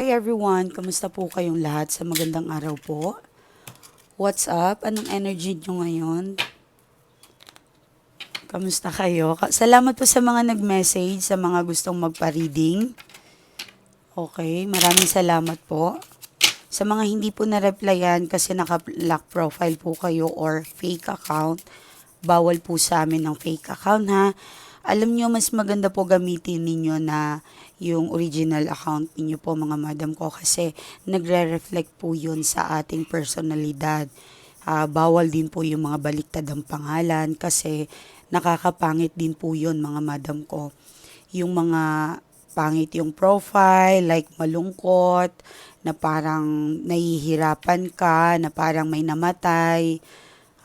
Hi everyone, kamusta po kayong lahat sa magandang araw po? What's up? Anong energy nyo ngayon? Kamusta kayo? Ka- Salamat po sa mga nag-message, sa mga gustong magpa-reading. Okay, maraming salamat po. Sa mga hindi po na-replyan kasi naka-lock profile po kayo or fake account, bawal po sa amin ng fake account ha. Alam nyo, mas maganda po gamitin ninyo na yung original account ninyo po mga madam ko kasi nagre-reflect po yun sa ating personalidad. Ah, bawal din po yung mga baliktad ang pangalan kasi nakakapangit din po yun mga madam ko. Yung mga pangit yung profile, like malungkot, na parang nahihirapan ka, na parang may namatay.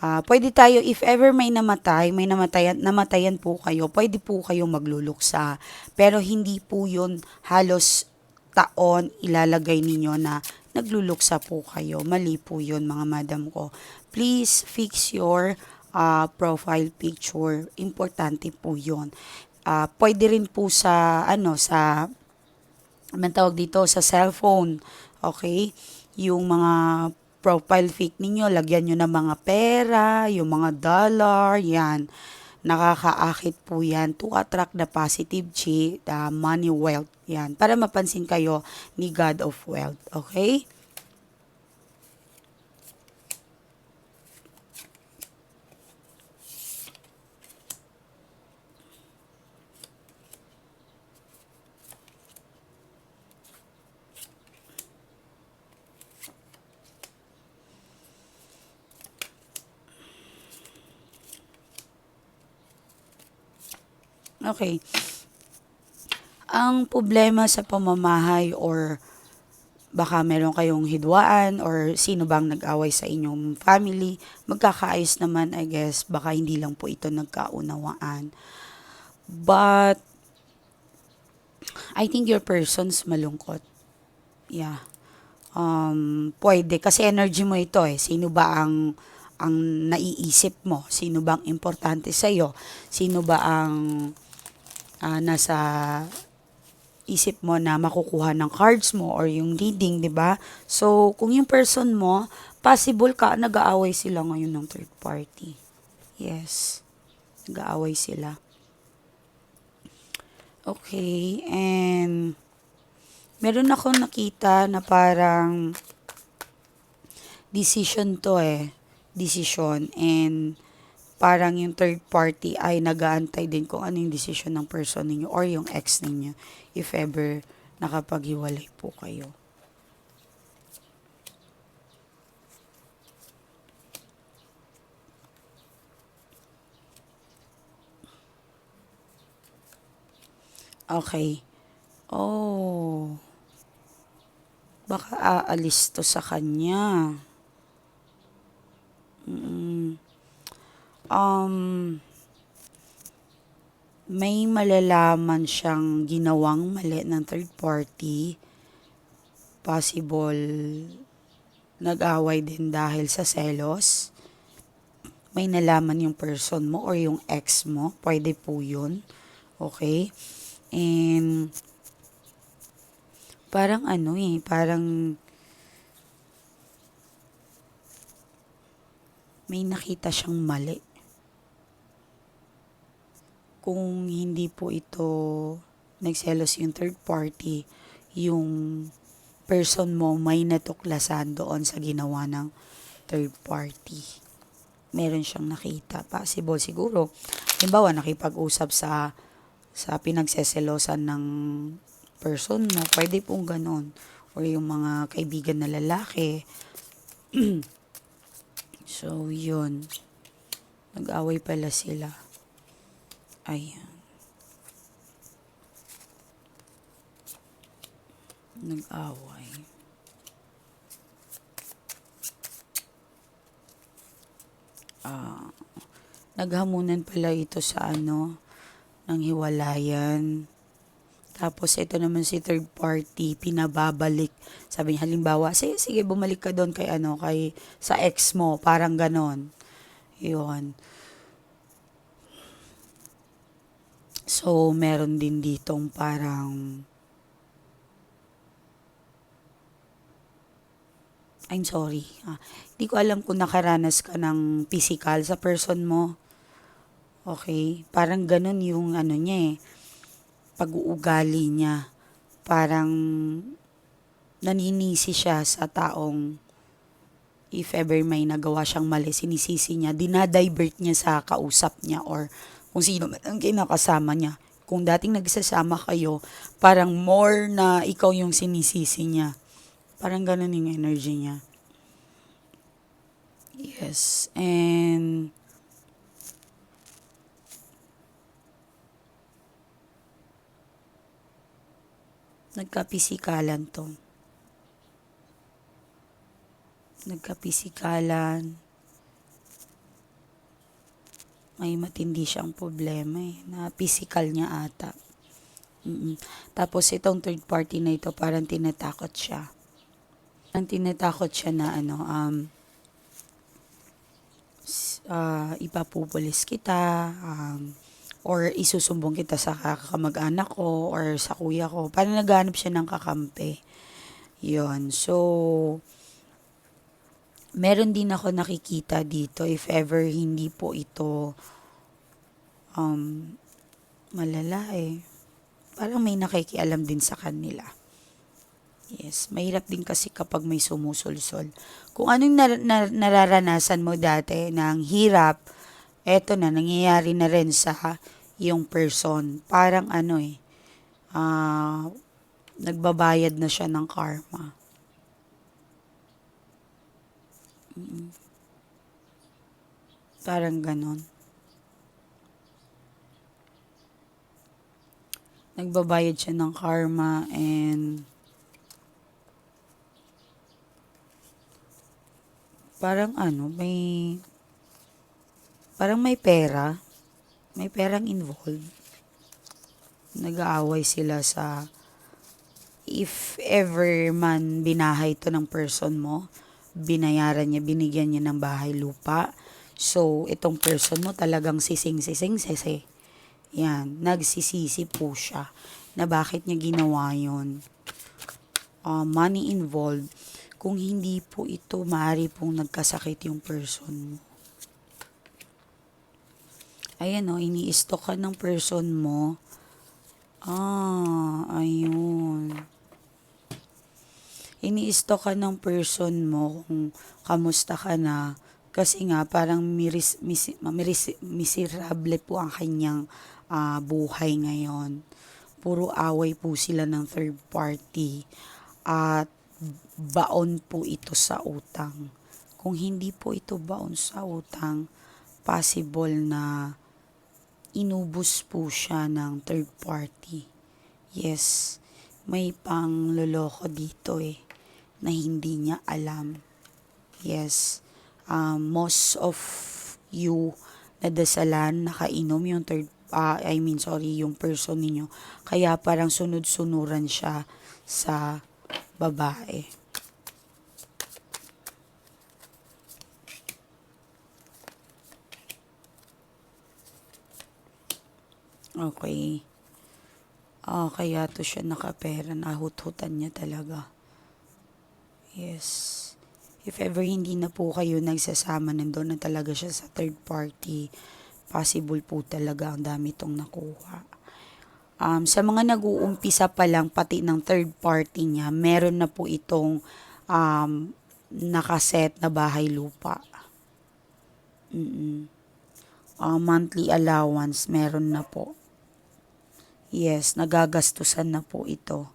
Ah, pwede tayo, if ever may namatay, may namatayan, namatayan po kayo, pwede po kayong magluluksa. Pero hindi po yun halos taon ilalagay ninyo na nagluluksa po kayo. Mali po yun mga madam ko. Please fix your ah, profile picture. Importante po yun. Ah, pwede rin po sa, ano, sa, anong tawag dito, sa cellphone. Okay? Yung mga profile pic ninyo, lagyan nyo ng mga pera, yung mga dollar, yan. Nakakaakit po yan to attract the positive chi, the money wealth, yan. Para mapansin kayo ni God of Wealth, okay? Okay. Ang problema sa pamamahay or baka meron kayong hidwaan or sino bang nag-away sa inyong family, magkakaayos naman, I guess, baka hindi lang po ito nagkaunawaan. But, I think your person's malungkot. Yeah. Um, pwede, kasi energy mo ito eh. Sino ba ang ang naiisip mo? Sino bang importante sa iyo? Sino ba ang ah, nasa isip mo na makukuha ng cards mo or yung reading, 'di ba? So, kung yung person mo, possible ka nag-aaway sila ngayon ng third party. Yes. Nag-aaway sila. Okay, and meron ako nakita na parang decision to eh. Decision and parang yung third party ay nagaantay din kung ano yung decision ng person ninyo or yung ex ninyo if ever nakapaghiwalay po kayo. Okay. Oh. Baka aalis to sa kanya. Um, may malalaman siyang ginawang mali ng third party. Possible nag-away din dahil sa selos. May nalaman yung person mo or yung ex mo. Pwede po yun. Okay? And parang ano eh, parang may nakita siyang mali. Kung hindi po ito nagselos yung third party, yung person mo may natuklasan doon sa ginawa ng third party. Meron siyang nakita. Possible siguro. Halimbawa, nakipag-usap sa sa pinagseselosan ng person mo. Pwede pong ganon. Or yung mga kaibigan na lalaki. so, yun. Nag-away pala sila. Ayan. Nag-away. Ah, naghamunan pala ito sa ano, ng hiwalayan. Tapos ito naman si third party, pinababalik. Sabi niya, halimbawa, sige, sige, bumalik ka doon kay ano, kay sa ex mo, parang ganon. Yun. So, meron din ditong parang I'm sorry. Ah, hindi ko alam kung nakaranas ka ng physical sa person mo. Okay? Parang ganun yung ano niya eh. Pag-uugali niya. Parang naninisi siya sa taong if ever may nagawa siyang mali, sinisisi niya, dinadivert niya sa kausap niya or kung sino man ang kinakasama niya. Kung dating nagsasama kayo, parang more na ikaw yung sinisisi niya. Parang ganun yung energy niya. Yes. And nagkapisikalan to. Nagkapisikalan. May matindi siyang problema eh, na physical niya ata. Mm-mm. Tapos itong third party na ito, parang tinatakot siya. Parang tinatakot siya na ano, um, ah, ipapupulis kita, um, or isusumbong kita sa kamag-anak ko, or sa kuya ko. Parang naghanap siya ng kakampi. Yun. So, meron din ako nakikita dito if ever hindi po ito um, malala eh. Parang may nakikialam din sa kanila. Yes, mahirap din kasi kapag may sumusulsol. Kung anong nar- nar- nararanasan mo dati ng hirap, eto na, nangyayari na rin sa yung person. Parang ano eh, ah, nagbabayad na siya ng karma. Mm. Parang ganon. Nagbabayad siya ng karma and parang ano, may parang may pera. May perang involved. Nag-aaway sila sa if ever man binahay to ng person mo, binayaran niya, binigyan niya ng bahay lupa. So, itong person mo talagang sising-sising sisi. Yan, nagsisisi po siya na bakit niya ginawa yon. Uh, money involved. Kung hindi po ito, maaari pong nagkasakit yung person mo. Ayan o, ini-stock ka ng person mo. Ah, ayun ini-stock ka ng person mo kung kamusta ka na. Kasi nga, parang miris, mis, miris, miserable po ang kanyang ah, buhay ngayon. Puro away po sila ng third party. At baon po ito sa utang. Kung hindi po ito baon sa utang, possible na inubos po siya ng third party. Yes, may pangloloko dito eh na hindi niya alam. Yes, um, most of you nadasalan, nakainom yung third, ah, I mean sorry, yung person ninyo. Kaya parang sunod-sunuran siya sa babae. Okay. Ah, kaya to siya nakapera. Nahut-hutan niya talaga. Yes. If ever hindi na po kayo nagsasama, nandun na talaga siya sa third party. Possible po talaga ang dami itong nakuha. Um, sa mga nag-uumpisa pa lang, pati ng third party niya, meron na po itong um, nakaset na bahay lupa. Mm-mm. Uh, monthly allowance, meron na po. Yes, nagagastusan na po ito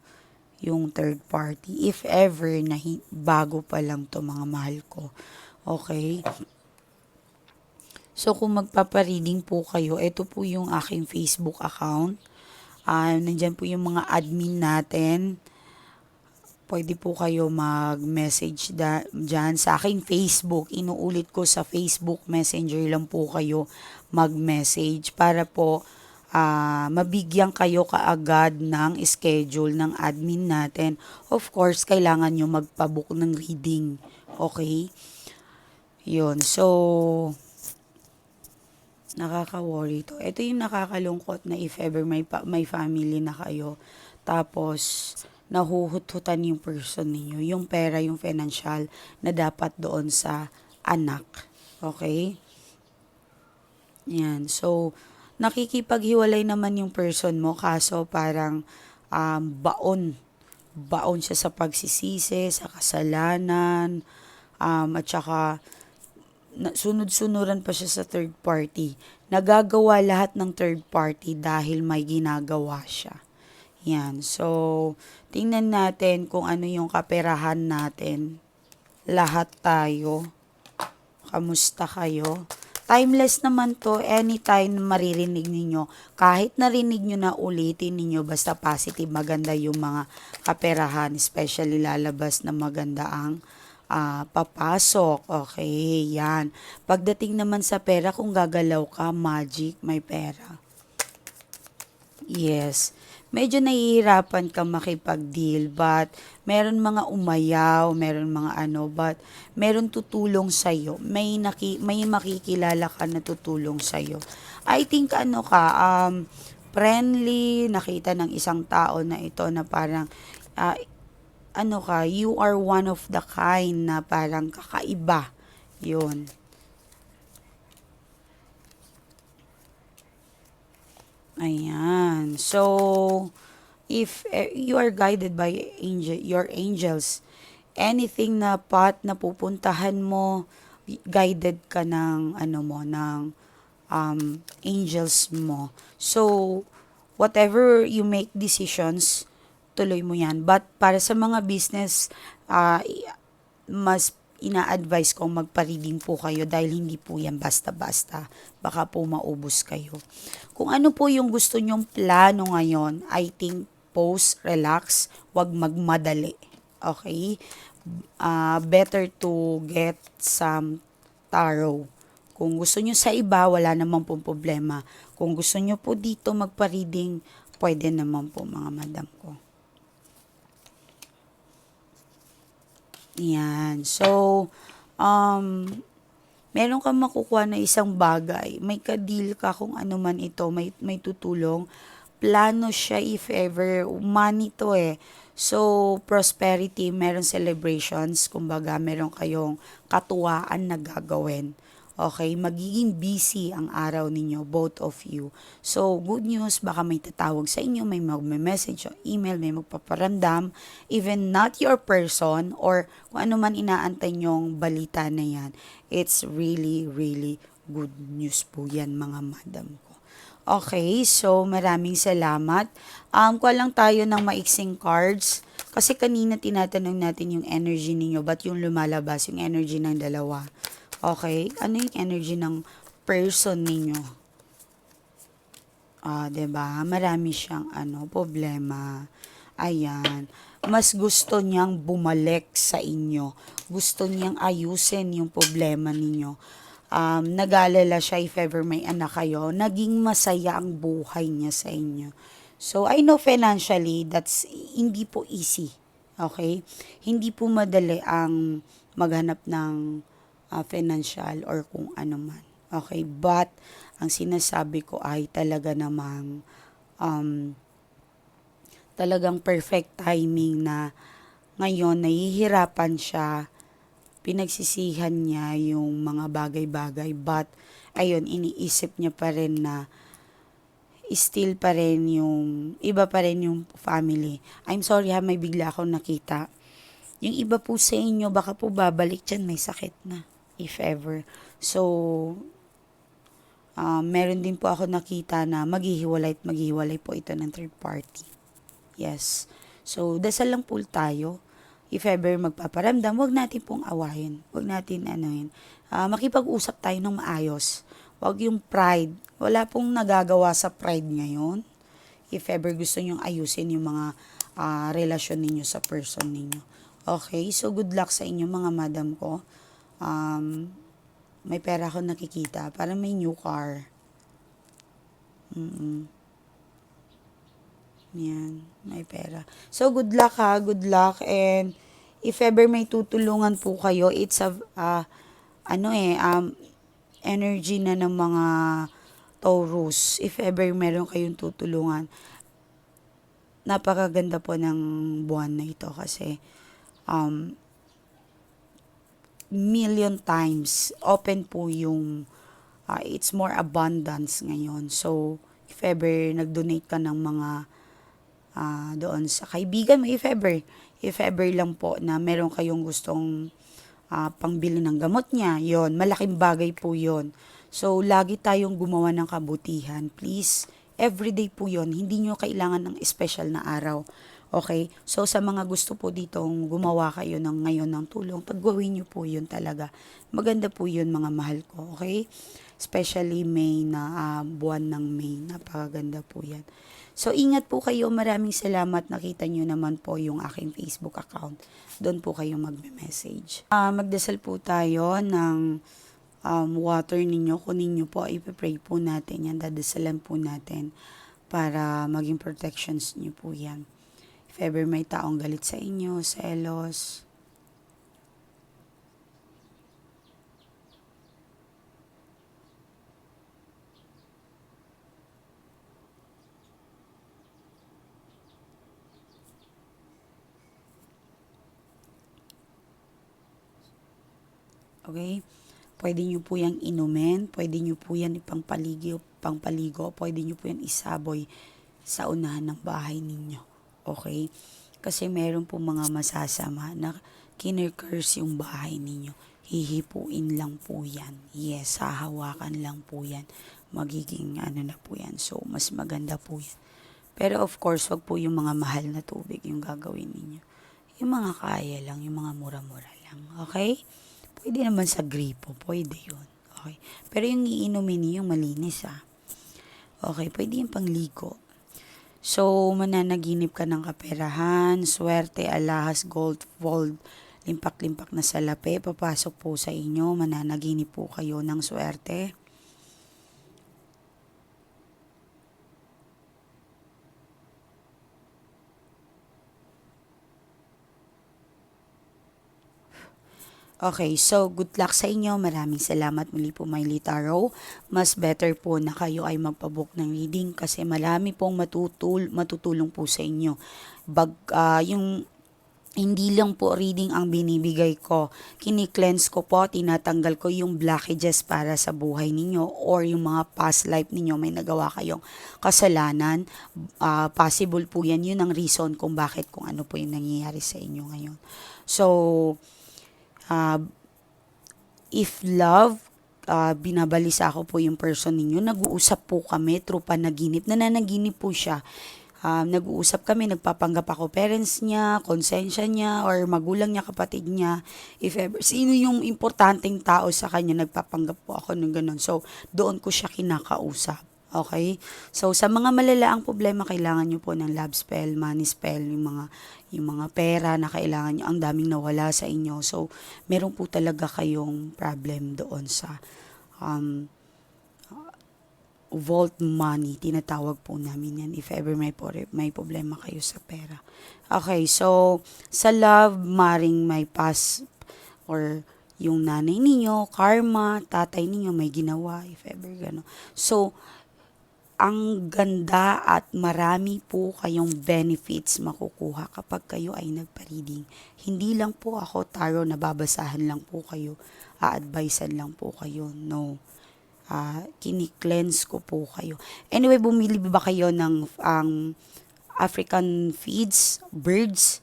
yung third party. If ever na bago pa lang to mga mahal ko. Okay? So, kung magpapareading po kayo, ito po yung aking Facebook account. Ah, nandyan po yung mga admin natin. Pwede po kayo mag-message dyan sa aking Facebook. Inuulit ko sa Facebook Messenger lang po kayo mag-message para po ah, mabigyan kayo kaagad ng schedule ng admin natin. Of course, kailangan nyo magpabook ng reading. Okay? Yun. So, nakaka-worry to. Ito yung nakakalungkot na if ever may, pa- may family na kayo. Tapos, nahuhututan yung person ninyo, yung pera, yung financial na dapat doon sa anak. Okay? Yan. So, nakikipaghiwalay naman yung person mo kaso parang um, baon. Baon siya sa pagsisisi, sa kasalanan, um, at saka sunod-sunuran pa siya sa third party. Nagagawa lahat ng third party dahil may ginagawa siya. Yan. So, tingnan natin kung ano yung kaperahan natin. Lahat tayo. Kamusta kayo? Timeless naman to. Anytime maririnig ninyo. Kahit narinig nyo na ulitin ninyo, basta positive, maganda yung mga kaperahan. Especially lalabas na maganda ang ah, papasok. Okay, yan. Pagdating naman sa pera, kung gagalaw ka, magic, may pera. Yes. Medyo nahihirapan kang makipag-deal but meron mga umayaw, meron mga ano, but meron tutulong sa'yo. May, naki, may makikilala ka na tutulong sa'yo. I think ano ka, um, friendly, nakita ng isang tao na ito na parang, ah, ano ka, you are one of the kind na parang kakaiba. Yun. Ayan. So, if eh, you are guided by angel, your angels, anything na path na pupuntahan mo, guided ka ng ano mo, ng um, angels mo. So, whatever you make decisions, tuloy mo yan. But para sa mga business, i- mas ina-advise kong magpa-reading po kayo dahil hindi po yan basta-basta. Baka po maubos kayo. Kung ano po yung gusto nyong plano ngayon, I think pause, relax, wag magmadali. Okay? Ah, better to get some tarot. Kung gusto nyo sa iba, wala naman pong problema. Kung gusto nyo po dito magpa-reading, pwede naman po mga madam ko. Yan. So, um, meron kang makukuha na isang bagay. May kadil ka kung ano man ito, may, may tutulong. Plano siya if ever, money to eh. So, prosperity, meron celebrations, kumbaga meron kayong katuwaan na gagawin. Okay, magiging busy ang araw ninyo, both of you. So, good news, baka may tatawag sa inyo, may mag-message o email, may magpaparamdam, even not your person or kung ano man inaantay nyong balita na yan. It's really, really good news po yan mga madam ko. Okay, so maraming salamat. Um, kuha lang tayo ng maiksing cards. Kasi kanina tinatanong natin yung energy ninyo, but yung lumalabas, yung energy ng dalawa. Okay, ano yung energy ng person ninyo? Ah, 'di ba? Marami siyang ano, problema. Ayan. Mas gusto niyang bumalik sa inyo. Gusto niyang ayusin yung problema ninyo. Um, nag-alala siya if ever may anak kayo. Naging masaya ang buhay niya sa inyo. So, I know financially, that's hindi po easy. Okay? Hindi po madali ang maghanap ng uh, financial or kung ano man. Okay? But, ang sinasabi ko ay talaga namang um, talagang perfect timing na ngayon nahihirapan siya pinagsisihan niya yung mga bagay-bagay but ayun iniisip niya pa rin na still pa rin yung iba pa rin yung family. I'm sorry ha may bigla akong nakita. Yung iba po sa inyo baka po babalik dyan may sakit na if ever. So uh, meron din po ako nakita na maghihiwalay at maghihiwalay po ito ng third party. Yes. So, dasal lang po tayo. If ever magpaparamdam, wag natin pong awayin. Wag natin ano yun. Uh, makipag-usap tayo ng maayos. Wag yung pride. Wala pong nagagawa sa pride ngayon. If ever gusto nyong ayusin yung mga uh, relasyon ninyo sa person ninyo. Okay, so good luck sa inyo mga madam ko. Um, may pera ako nakikita. Parang may new car. Mm-mm. Yan, may pera. So, good luck ha, good luck. And, if ever may tutulungan po kayo, it's a, uh, ano eh, um, energy na ng mga Taurus. If ever meron kayong tutulungan, napakaganda po ng buwan na ito kasi um, million times open po yung uh, it's more abundance ngayon. So, if ever nag-donate ka ng mga uh, doon sa kaibigan mo, if ever, if ever lang po na meron kayong gustong uh, pangbili ng gamot niya, yon malaking bagay po yon So, lagi tayong gumawa ng kabutihan. Please, everyday po yon Hindi nyo kailangan ng special na araw. Okay? So, sa mga gusto po ditong gumawa kayo ng ngayon ng tulong, paggawin nyo po yun talaga. Maganda po yun mga mahal ko. Okay? Especially May na uh, buwan ng May. Napakaganda po yan. So, ingat po kayo. Maraming salamat. Nakita nyo naman po yung aking Facebook account. Doon po kayo magme-message. Uh, magdasal po tayo ng um, water ninyo. Kunin nyo po. Ipipray po natin yan. Dadasalan po natin para maging protections nyo po yan. If ever may taong galit sa inyo, selos, Okay? Pwede nyo po yung inumin, pwede nyo po yan ipangpaligo, pangpaligo, pwede nyo po yan isaboy sa unahan ng bahay ninyo. Okay? Kasi meron po mga masasama na kinurcurse yung bahay ninyo. Hihipuin lang po yan. Yes, hahawakan lang po yan. Magiging ano na po yan. So, mas maganda po yan. Pero of course, wag po yung mga mahal na tubig yung gagawin ninyo. Yung mga kaya lang, yung mga mura-mura lang. Okay? Pwede naman sa gripo, pwede yun. Okay. Pero yung iinumin niyo, yung malinis ah. Okay, pwede yung pangligo. So, mananaginip ka ng kaperahan, swerte, alahas, gold, fold, limpak-limpak na salapi, papasok po sa inyo, mananaginip po kayo ng swerte. Okay, so good luck sa inyo. Maraming salamat muli po, Miley Tarot. Mas better po na kayo ay magpabook ng reading kasi marami pong matutul matutulong po sa inyo. Bag, uh, yung hindi lang po reading ang binibigay ko. Kini-cleanse ko po, tinatanggal ko yung blockages para sa buhay ninyo or yung mga past life ninyo may nagawa kayong kasalanan. Uh, possible po yan. Yun ang reason kung bakit kung ano po yung nangyayari sa inyo ngayon. So, uh, if love, uh, binabalisa ko po yung person ninyo, nag-uusap po kami through panaginip, nananaginip po siya. Uh, nag-uusap kami, nagpapanggap ako parents niya, konsensya niya, or magulang niya, kapatid niya. If ever, sino yung importanteng tao sa kanya, nagpapanggap po ako ng ganun. So, doon ko siya kinakausap. Okay? So, sa mga malalaang problema, kailangan nyo po ng love spell, money spell, yung mga, yung mga pera na kailangan nyo, ang daming nawala sa inyo. So, meron po talaga kayong problem doon sa um, vault money. Tinatawag po namin yan if ever may, may problema kayo sa pera. Okay, so, sa love, maring may pass or yung nanay ninyo, karma, tatay ninyo may ginawa, if ever gano. So, ang ganda at marami po kayong benefits makukuha kapag kayo ay nagpa-reading. Hindi lang po ako taro na babasahan lang po kayo, a-advisean lang po kayo. No. Uh, kini-cleanse ko po kayo. Anyway, bumili ba kayo ng ang um, African feeds, birds,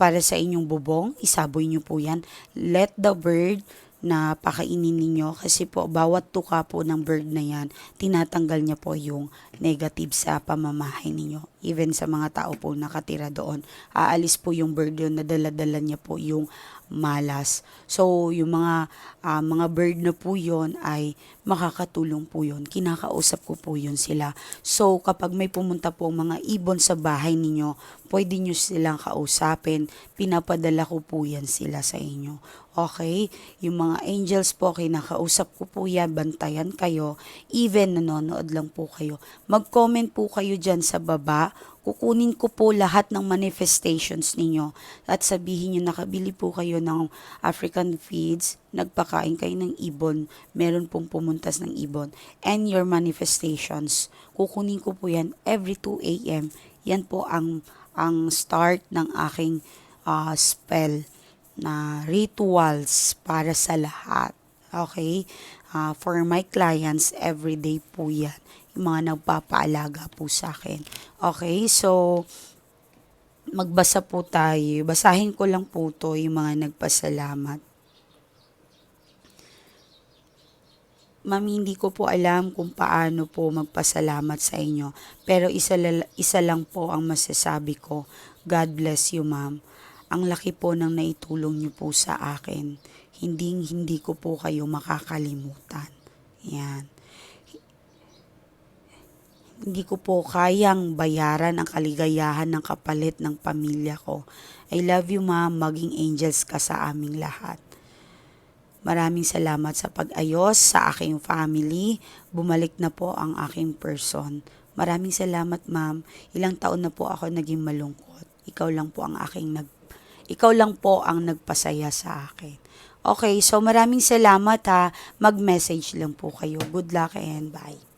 para sa inyong bubong? Isaboy nyo po yan. Let the bird na pakainin ninyo kasi po bawat tuka po ng bird na yan, tinatanggal niya po yung negative sa pamamahay ninyo. Even sa mga tao po nakatira doon, aalis po yung bird yun, nadala-dala niya po yung malas. So, yung mga uh, mga bird na po yon ay makakatulong po yon. Kinakausap ko po yon sila. So, kapag may pumunta po mga ibon sa bahay ninyo, pwede nyo silang kausapin. Pinapadala ko po yan sila sa inyo. Okay? Yung mga angels po, kinakausap ko po yan, bantayan kayo. Even nanonood lang po kayo. Mag-comment po kayo dyan sa baba kukunin ko po lahat ng manifestations ninyo at sabihin nyo nakabili po kayo ng African feeds, nagpakain kayo ng ibon, meron pong pumuntas ng ibon, and your manifestations. Kukunin ko po yan every 2 a.m. Yan po ang ang start ng aking ah, spell na rituals para sa lahat. Okay? Ah, for my clients, everyday po yan. Yung mga nagpapaalaga po sa akin. Okay? So, magbasa po tayo. Basahin ko lang po to yung mga nagpasalamat. Mami, hindi ko po alam kung paano po magpasalamat sa inyo. Pero isa, isa lang po ang masasabi ko. God bless you, ma'am. Ang laki po ng naitulong niyo po sa akin. Hindi, hindi ko po kayo makakalimutan. Yan. Hindi ko po kayang bayaran ang kaligayahan ng kapalit ng pamilya ko. I love you, ma'am. Maging angels ka sa aming lahat. Maraming salamat sa pag-ayos sa aking family. Bumalik na po ang aking person. Maraming salamat, ma'am. Ilang taon na po ako naging malungkot. Ikaw lang po ang aking nag ikaw lang po ang nagpasaya sa akin. Okay, so maraming salamat ha. Mag-message lang po kayo. Good luck and bye.